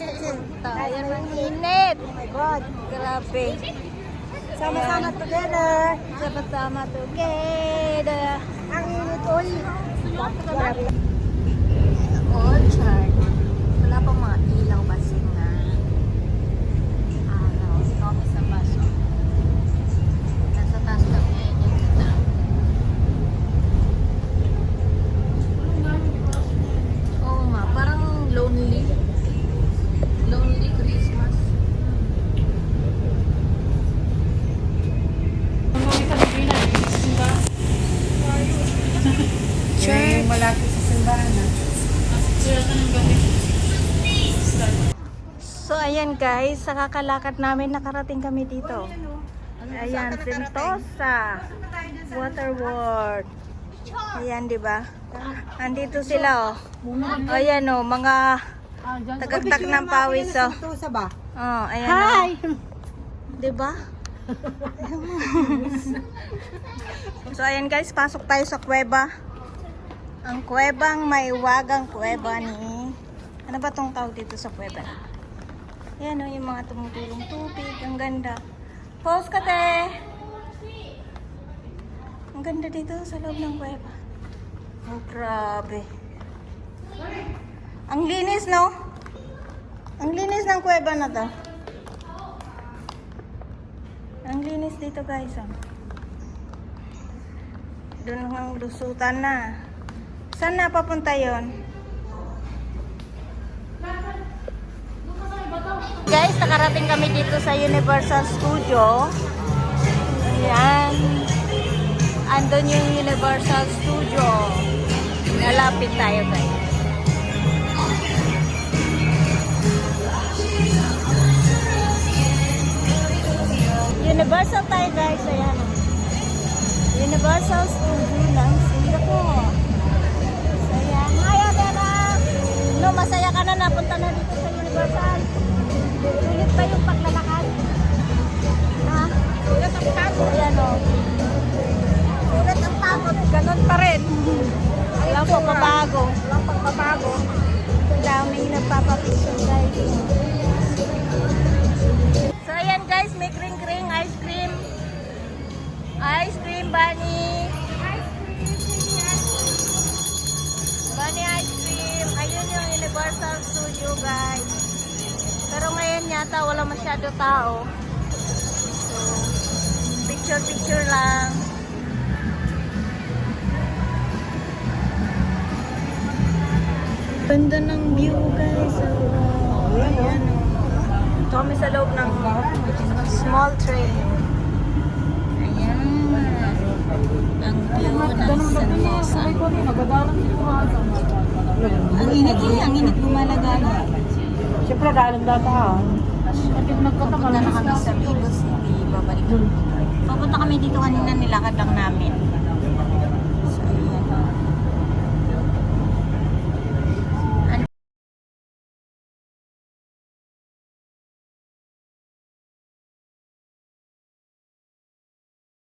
Tayan ang init. Oh my God. Grabe. Sama-sama together. Sama-sama together. Ang init, oy. Grabe. So ayan guys, sa kakalakad namin nakarating kami dito. Ayan, Sentosa Water World. Ayan, di ba? Andito sila oh. Ayan oh, mga tagagtag ng pawis oh. Sentosa ba? Oh, ayan. Hi. Di ba? so ayan guys, pasok tayo sa kuweba. Ang kuwebang may wagang kuweba ni Ano ba tong tawag dito sa kuweba? Ayan o, yung mga tumutulong tubig. Ang ganda. Pause ka, te! Ang ganda dito sa loob ng kuweba. Oh, grabe. Ang linis, no? Ang linis ng kuweba na to. Ang linis dito, guys. Oh. Doon ang lusutan na. Saan na papunta yon? Guys, nakarating kami dito sa Universal Studio. Ayan. Andun yung Universal Studio. Nalapit tayo, guys. Universal tayo, guys. Ayan. Universal Studio ng Singapore. So, ayan. Hi, Adela! No, masaya ka na napunta na dito sa Universal. Ulit pa yung paglalakad. Ha? Ulit ang pagod. Ayan o. Ulit ang pagod. Ganon pa rin. Walang pagbabago. Walang pagbabago. Ang daming nagpapapicture guys. Yata wala masyado tao. So, picture picture lang. Ganda ng view guys. Oh, ayan. Ito kami sa loob ng small train. Ayan. Ang view ng Sentosa. Ang init eh. Ang init gumalagala. Siyempre, galing dataan. Papunta na kami sa Bigos. Hindi babalik. Papunta kami dito kanina nilakad lang namin.